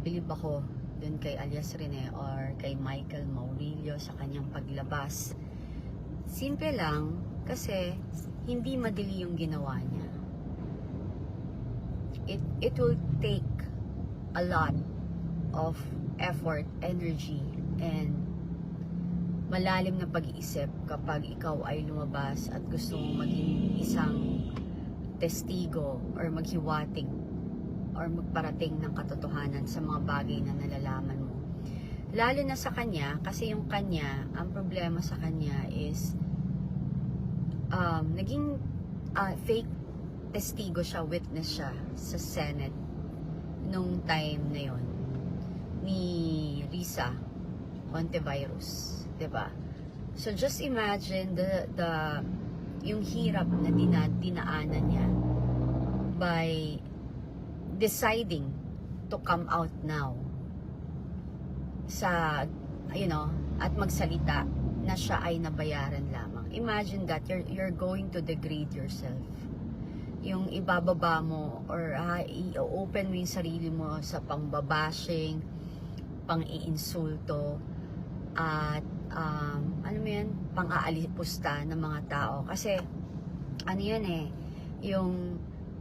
bilib ako dun kay alias Rene or kay Michael Maurilio sa kanyang paglabas. Simple lang kasi hindi madali yung ginawa niya. It, it will take a lot of effort, energy, and malalim na pag-iisip kapag ikaw ay lumabas at gusto mong maging isang testigo or maghiwating or magparating ng katotohanan sa mga bagay na nalalaman mo. Lalo na sa kanya, kasi yung kanya, ang problema sa kanya is um, naging ah, fake testigo siya, witness siya sa Senate nung time na yon ni Risa Ontivirus, 'di ba? So just imagine the the yung hirap na dina, dinaanan niya by deciding to come out now sa you know at magsalita na siya ay nabayaran lamang. Imagine that you're you're going to degrade yourself. Yung ibababa mo or ah, i-open mo yung sarili mo sa pangbabashing, pang-iinsulto, at um, ano mo yan, pang-aalipusta ng mga tao. Kasi, ano yan eh, yung,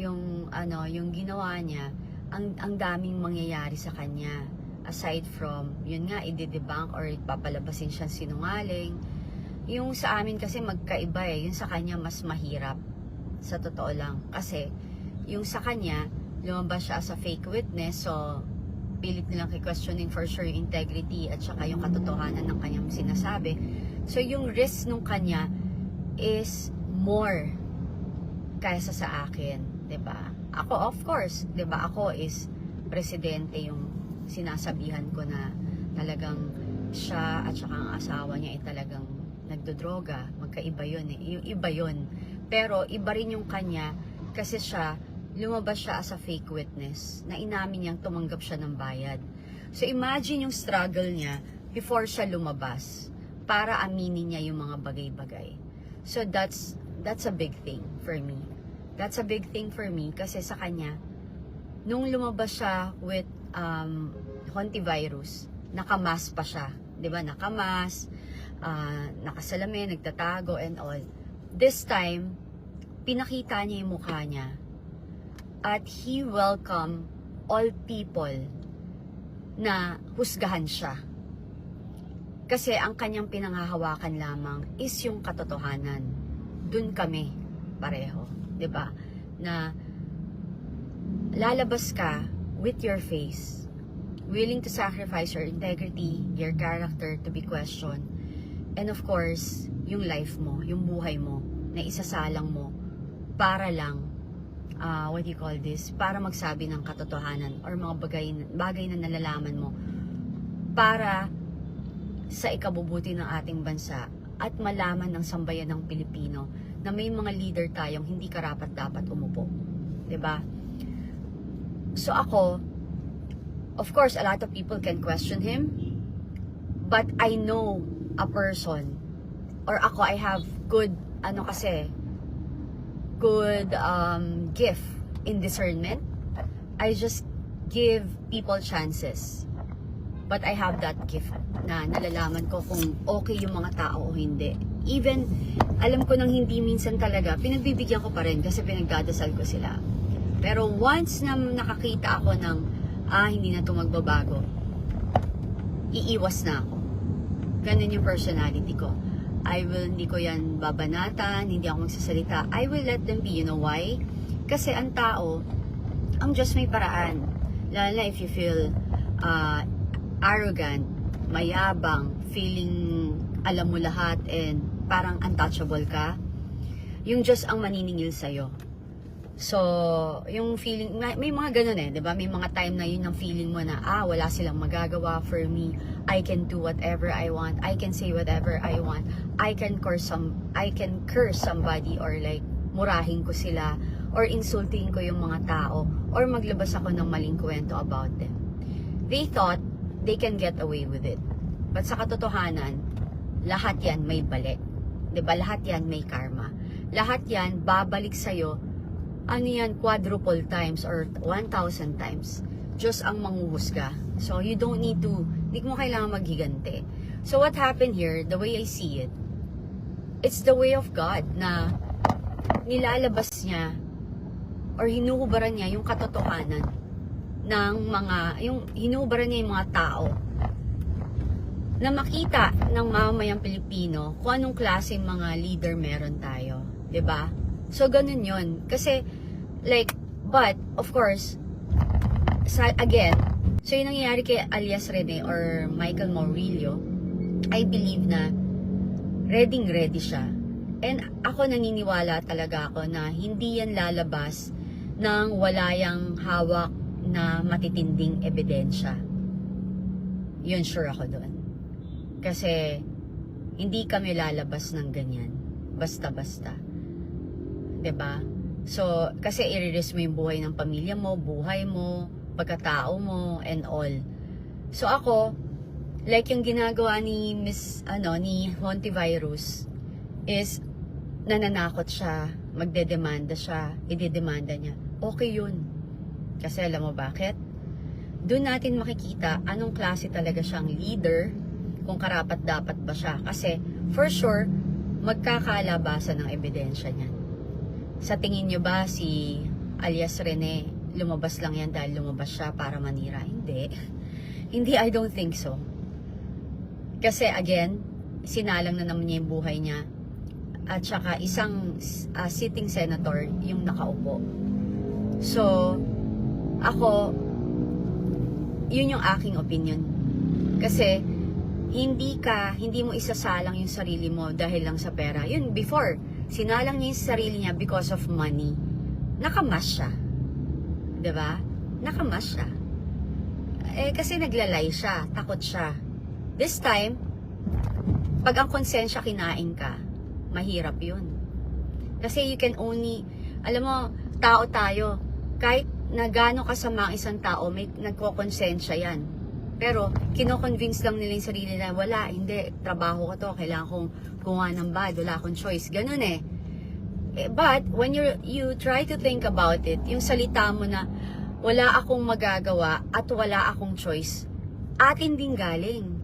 yung, ano, yung ginawa niya, ang, ang daming mangyayari sa kanya. Aside from, yun nga, i-debunk or papalabasin siyang sinungaling. Yung sa amin kasi magkaiba eh, yung sa kanya mas mahirap. Sa totoo lang. Kasi, yung sa kanya, lumabas siya as a fake witness, so pilit nilang questioning for sure yung integrity at saka yung katotohanan ng kanyang sinasabi. So yung risk nung kanya is more kaysa sa akin, 'di ba? Ako of course, 'di ba? Ako is presidente yung sinasabihan ko na talagang siya at saka ang asawa niya ay talagang nagdodroga. Magkaiba yun eh. Yung iba yun. Pero iba rin yung kanya kasi siya lumabas siya as a fake witness na inamin niyang tumanggap siya ng bayad. So imagine yung struggle niya before siya lumabas para aminin niya yung mga bagay-bagay. So that's that's a big thing for me. That's a big thing for me kasi sa kanya nung lumabas siya with um, hantavirus, nakamas pa siya. 'Di ba Nakamas, ah, nakasalamin, nagtatago and all. This time, pinakita niya yung mukha niya at he welcome all people na husgahan siya. Kasi ang kanyang pinanghahawakan lamang is yung katotohanan. Dun kami pareho, 'di ba? Na lalabas ka with your face, willing to sacrifice your integrity, your character to be questioned, and of course, yung life mo, yung buhay mo, na isasalang mo para lang uh, what you call this, para magsabi ng katotohanan or mga bagay, bagay na nalalaman mo para sa ikabubuti ng ating bansa at malaman ng sambayan ng Pilipino na may mga leader tayong hindi karapat dapat umupo. 'Di ba? So ako, of course, a lot of people can question him, but I know a person or ako I have good ano kasi good um, gift in discernment. I just give people chances. But I have that gift na nalalaman ko kung okay yung mga tao o hindi. Even, alam ko nang hindi minsan talaga, pinagbibigyan ko pa rin kasi pinagdadasal ko sila. Pero once na nakakita ako ng, ah, hindi na ito magbabago, iiwas na ako. Ganun yung personality ko. I will, hindi ko yan babanatan, hindi ako magsasalita. I will let them be. You know why? Kasi ang tao, ang Diyos may paraan. Lalo na if you feel uh, arrogant, mayabang, feeling alam mo lahat and parang untouchable ka, yung Diyos ang maniningil sa'yo. So, yung feeling, may, may mga ganun eh, di ba? May mga time na yun ang feeling mo na, ah, wala silang magagawa for me. I can do whatever I want. I can say whatever I want. I can curse some, I can curse somebody or like, murahin ko sila or insulting ko yung mga tao or maglabas ako ng maling kwento about them. They thought they can get away with it. But sa katotohanan, lahat yan may balik. Ba? Lahat yan may karma. Lahat yan babalik sa'yo ano yan, quadruple times or 1,000 times. Diyos ang manghuhusga. So, you don't need to, hindi mo kailangan maghigante. So, what happened here, the way I see it, it's the way of God na nilalabas niya or hinuhubaran niya yung katotohanan ng mga, yung hinuhubaran niya yung mga tao na makita ng mamamayang Pilipino kung anong klase mga leader meron tayo. ba? So, ganun yon Kasi, like, but, of course, sa, again, so yung nangyayari kay alias Rene or Michael Maurilio, I believe na ready ready siya. And ako naniniwala talaga ako na hindi yan lalabas ng wala yang hawak na matitinding ebidensya. Yun sure ako doon. Kasi hindi kami lalabas ng ganyan. Basta-basta. 'Di ba? So, kasi i-risk mo yung buhay ng pamilya mo, buhay mo, pagkatao mo, and all. So ako, like yung ginagawa ni Miss, ano, ni Hontivirus, is nananakot siya, magdedemanda siya, idedemanda niya. Okay yun. Kasi alam mo bakit? Doon natin makikita anong klase talaga siyang leader, kung karapat dapat ba siya. Kasi, for sure, magkakalabasan ng ebidensya niyan. Sa tingin nyo ba si alias Rene, lumabas lang yan dahil lumabas siya para manira? Hindi. Hindi, I don't think so. Kasi again, sinalang na naman niya yung buhay niya. At saka isang uh, sitting senator yung nakaupo. So, ako, yun yung aking opinion. Kasi, hindi ka, hindi mo isasalang yung sarili mo dahil lang sa pera. Yun, before, sinalang niya yung sarili niya because of money. Nakamas siya. ba? Nakamas siya. Eh, kasi naglalay siya, takot siya. This time, pag ang konsensya kinain ka, mahirap yun. Kasi you can only, alam mo, tao tayo, kahit na gaano kasama ang isang tao, may nagkokonsensya yan. Pero, kino-convince lang nila yung sarili na, wala, hindi, trabaho ko to, kailangan kong gumawa ng bad, wala akong choice. Ganun eh. Eh, But, when you you try to think about it, yung salita mo na, wala akong magagawa at wala akong choice, atin din galing.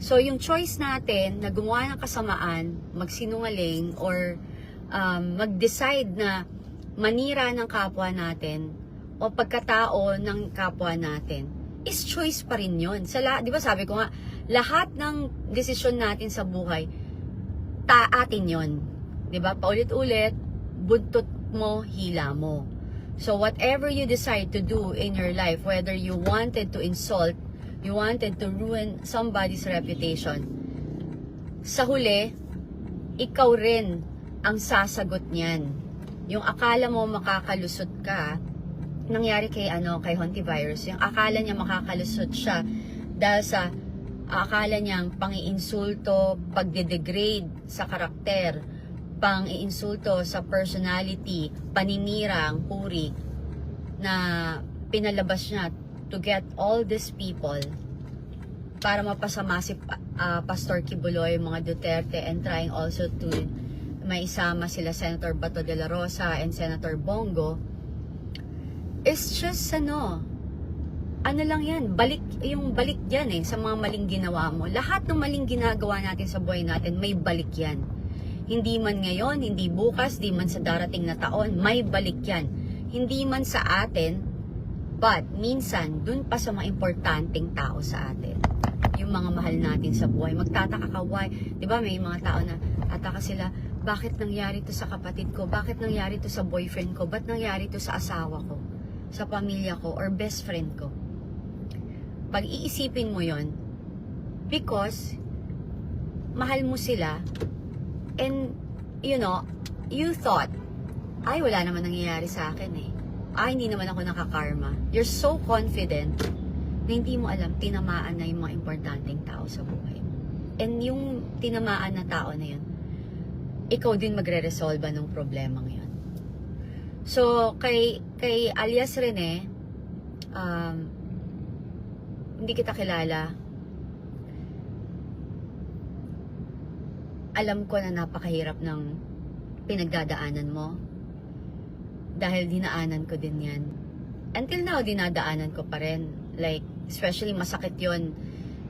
So, yung choice natin na gumawa ng kasamaan, magsinungaling, or um, mag-decide na manira ng kapwa natin, o pagkatao ng kapwa natin, is choice pa rin yun. Sa la- di ba sabi ko nga, lahat ng desisyon natin sa buhay, ta atin yun. Di ba? Paulit-ulit, buntot mo, hila mo. So whatever you decide to do in your life, whether you wanted to insult, you wanted to ruin somebody's reputation, sa huli, ikaw rin ang sasagot niyan. Yung akala mo makakalusot ka, nangyari kay ano kay Hontivirus, yung akala niya makakalusot siya dahil sa akala niyang pang-iinsulto, pagde-degrade sa karakter, pang-iinsulto sa personality, paninirang, puri, na pinalabas niya to get all these people para mapasama si uh, Pastor Kibuloy, mga Duterte, and trying also to maisama sila Senator Bato de la Rosa and Senator Bongo, it's just ano, ano lang yan, balik, yung balik yan eh, sa mga maling ginawa mo. Lahat ng maling ginagawa natin sa buhay natin, may balik yan. Hindi man ngayon, hindi bukas, hindi man sa darating na taon, may balik yan. Hindi man sa atin, but minsan, dun pa sa mga importanteng tao sa atin. Yung mga mahal natin sa buhay. Magtataka ka, why? Di ba may mga tao na ataka sila, bakit nangyari to sa kapatid ko? Bakit nangyari to sa boyfriend ko? Ba't nangyari to sa asawa ko? Sa pamilya ko? Or best friend ko? pag iisipin mo yon because mahal mo sila and you know you thought ay wala naman nangyayari sa akin eh ay hindi naman ako nakakarma you're so confident na hindi mo alam tinamaan na yung mga importanteng tao sa buhay and yung tinamaan na tao na yun ikaw din magre-resolve ng problema ngayon so kay kay alias Rene um, hindi kita kilala, alam ko na napakahirap ng pinagdadaanan mo. Dahil dinaanan ko din yan. until now, dinadaanan ko pa rin. Like, especially masakit yon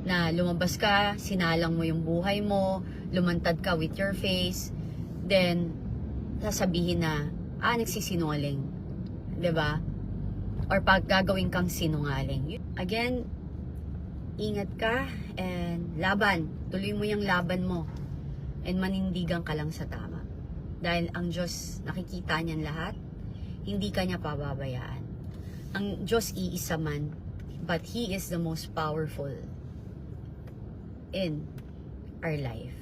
na lumabas ka, sinalang mo yung buhay mo, lumantad ka with your face, then, sasabihin na, ah, nagsisinungaling. ba? Or pag gagawin kang sinungaling. Again, ingat ka and laban. Tuloy mo yung laban mo. And manindigan ka lang sa tama. Dahil ang Diyos, nakikita niyan lahat. Hindi ka niya pababayaan. Ang Diyos iisa man, but He is the most powerful in our life.